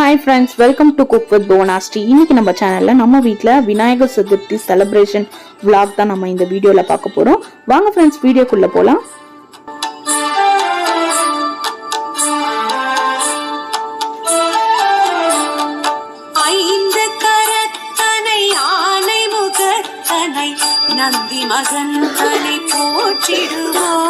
Hi friends welcome to cook with போனாஸ்டி இன்னைக்கு நம்ம சேனலில் நம்ம வீட்டில் விநாயகர் சதுர்த்தி செலிப்ரேஷன் விளாக் தான் நம்ம இந்த வீடியோவில் பார்க்க போகிறோம் வாங்க ஃப்ரெண்ட்ஸ் வீடியோக்குள்ளே போகலாம் நந்தி மகன் தனை போற்றிடுவோம்.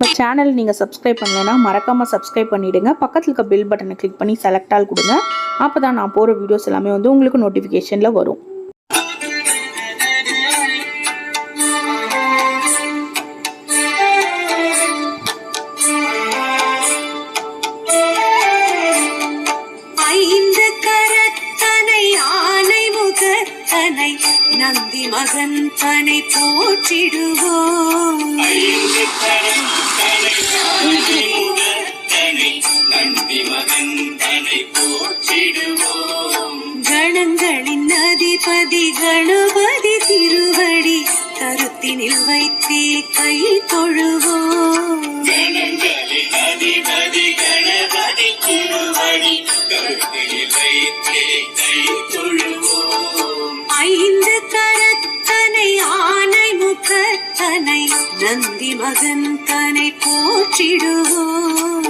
நம்ம சேனல் நீங்கள் சப்ஸ்கிரைப் பண்ணலைன்னா மறக்காமல் சப்ஸ்கிரைப் பண்ணிவிடுங்க பக்கத்தில் இருக்க பில் பட்டனை கிளிக் பண்ணி செலக்ட் ஆல் கொடுங்க. அப்போ தான் நான் போகிற வீடியோஸ் எல்லாமே வந்து உங்களுக்கு நோட்டிஃபிகேஷனில் வரும். ஐந்து நந்தி மகன் தனை போற்றிடு. அதிபதி கணபதி திருவடி கருத்தினில் வைத்தே கை தொழுவோம். அதிபதி கணபதி திருவடி கருத்தில் வைத்தே கை தொழுவோம் ஐந்து கரத்தனை ஆனை முகத்தனை நந்தி மகன் தனை போற்றிடுவோம்.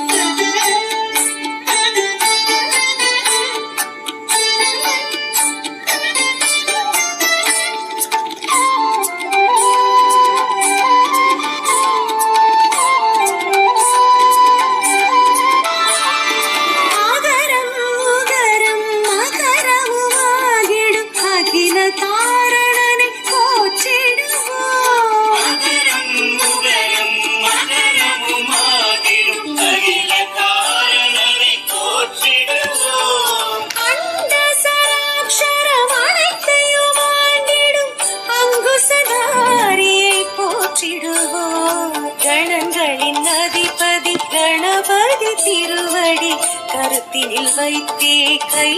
கருத்தினில் வைத்தே கை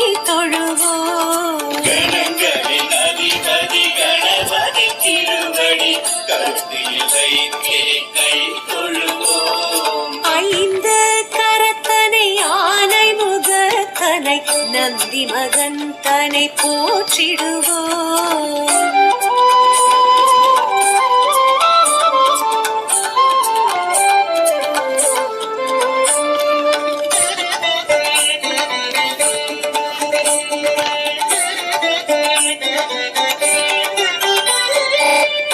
கணங்களின் அதிபதி கணபதி திருவடி கருத்தில் வைத்தே கை தொழுவோம். ஐந்து கரத்தனை ஆனை முகத்தனை நந்தி மகன் தனை போற்றிடுவோம்.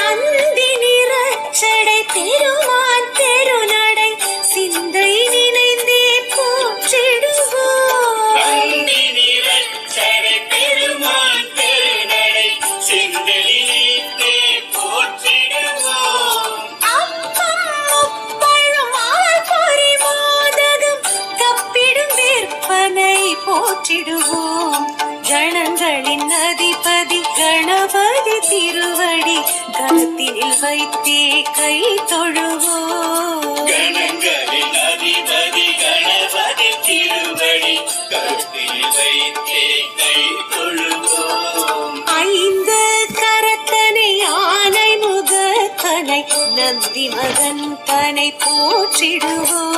அந்தி நிறச்சடை திருமான் தெருநடை சிந்தை நினைந்தே போற்றிடுவோம் அந்தி நிறச்சடை பெருமான் பெருநடை செந்தலினைத்தே போற்றிடுவோம் அப்பம் முப்பழும் ஆழ்பொறி மோதகம் கப்பிடும் விற்பனை போற்றிடுவோம். கணங்களின் அதிபதி கணபதி திருவடி கருத்தினில் வைத்தே கை தொழுவோம். கணங்களின் அதிபதி கணபதி திருவடி கருத்தில் வைத்தே கை தொழுவோம். ஐந்து கரத்தனை ஆனை முகத்தனை நந்தி மகன் தனை போற்றிடுவோம்.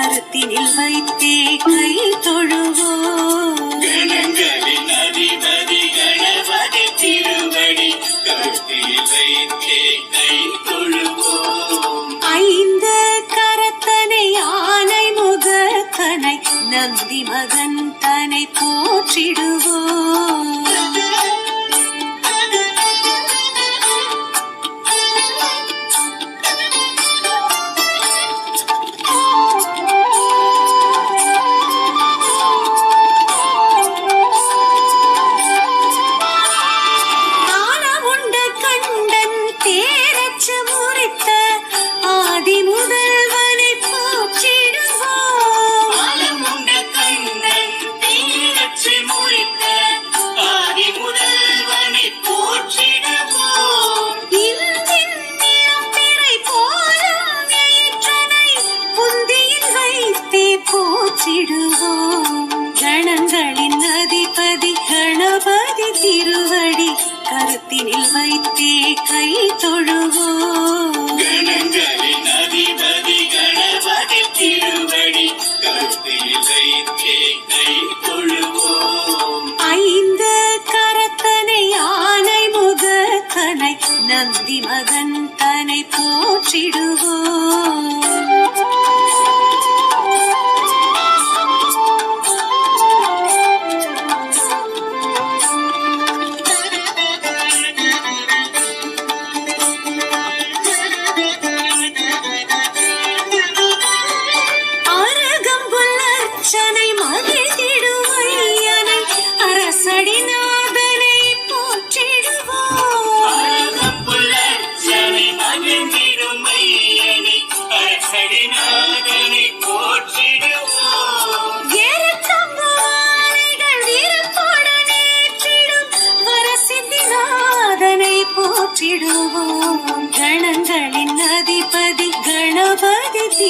கருத்தினில் வைத்தே கை தொழுவோம். கணங்களின் அதிபதி கணபதி திருவடி கருத்தில் வைத்தே கை தொழுவோம். ஐந்து கரத்தனை ஆனை முகத்தனை நந்தி மகன்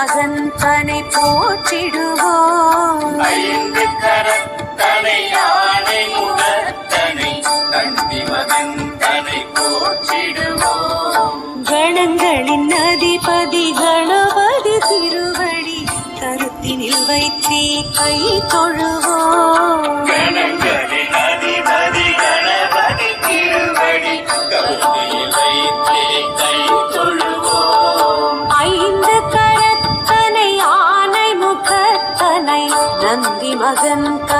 மகன் தனை போற்றிடுவோம் ஐந்து கரத்தனை யானை முகத்தனை நந்தி மகன் தனை போற்றிடுவோம் கணங்களின் அதிபதி கணபதி திருவடி கருத்தினில் வைத்தே கை தொழுவோம் மகன் தனை